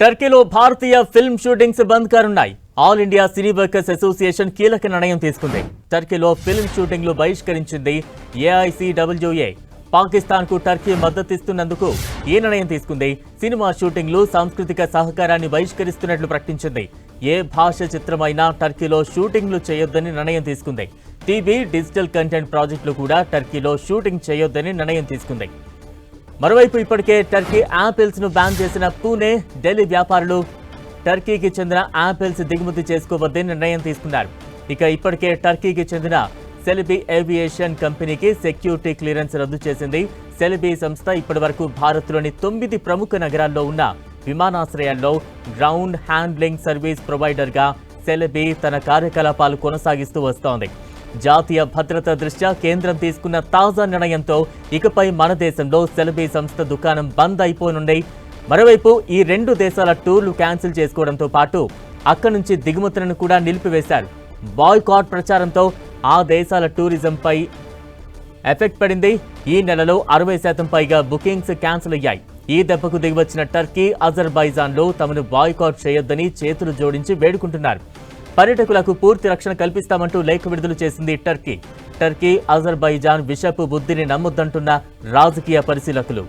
టర్కీలో భారతీయ film shootings bandh కానున్నాయి all India cine workers association కీలక నిర్ణయం తీసుకుంది. టర్కీలో ఫిల్మ్ షూటింగ్లు బహిష్కరించింది ఏఐసిడబ్ల్యూఏ. పాకిస్తాన్కు టర్కీ మద్దతిస్తున్నందుకు ఈ నిర్ణయం తీసుకుంది. సినిమా షూటింగ్లు సాంస్కృతిక సహకారాన్ని బహిష్కరిస్తున్నట్లు ప్రకటించింది. ఏ భాష చిత్రమైనా టర్కీలో షూటింగ్లు చేయొద్దని నిర్ణయం తీసుకుంది. టీవీ డిజిటల్ కంటెంట్ ప్రాజెక్టులు కూడా టర్కీలో షూటింగ్ చేయొద్దని నిర్ణయం తీసుకుంది. మరోవైపు ఇప్పటికే టర్కీ యాపిల్స్ను బ్యాన్ చేసిన పూణే ఢిల్లీ వ్యాపారులు టర్కీకి చెందిన యాపిల్స్ దిగుమతి చేసుకోవద్దని నిర్ణయం తీసుకున్నారు. ఇక ఇప్పటికే టర్కీకి చెందిన సెలిబీ ఏవియేషన్ కంపెనీకి సెక్యూరిటీ క్లియరెన్స్ రద్దు చేసింది. సెలిబీ సంస్థ ఇప్పటివరకు భారత్లోని తొమ్మిది ప్రముఖ నగరాల్లో ఉన్న విమానాశ్రయాల్లో గ్రౌండ్ హ్యాండ్లింగ్ సర్వీస్ ప్రొవైడర్గా సెలబీ తన కార్యకలాపాలు కొనసాగిస్తూ వస్తోంది. జాతీయ భద్రత దృష్ట్యా కేంద్రం తీసుకున్న తాజా నిర్ణయంతో ఇకపై మన దేశంలో సెలబీ సంస్థ దుకాణం బంద్ అయిపోనుండే మరోవైపు ఈ రెండు దేశాల టూర్లు క్యాన్సిల్ చేసుకోవడంతో పాటు అక్కడి నుంచి దిగుమతులను కూడా నిలిపివేశారు. బాయ్కాట్ ప్రచారంతో ఆ దేశాల టూరిజంపై ఎఫెక్ట్ పడింది. ఈ నెలలో అరవై శాతం పైగా బుకింగ్స్ క్యాన్సిల్ అయ్యాయి. ఈ దెబ్బకు దిగివచ్చిన టర్కీ అజర్బైజాన్లో తమను బాయ్కాట్ చేయొద్దని చేతులు జోడించి వేడుకుంటున్నారు. పర్యటకులకు పూర్తి రక్షణ కల్పిస్తామంటూ లేఖ విడుదల చేసింది టర్కీ. టర్కీ అజర్బైజాన్ విషపు బుద్ధిని నమ్మొద్దంటున్న రాజకీయ పరిశీలకులు.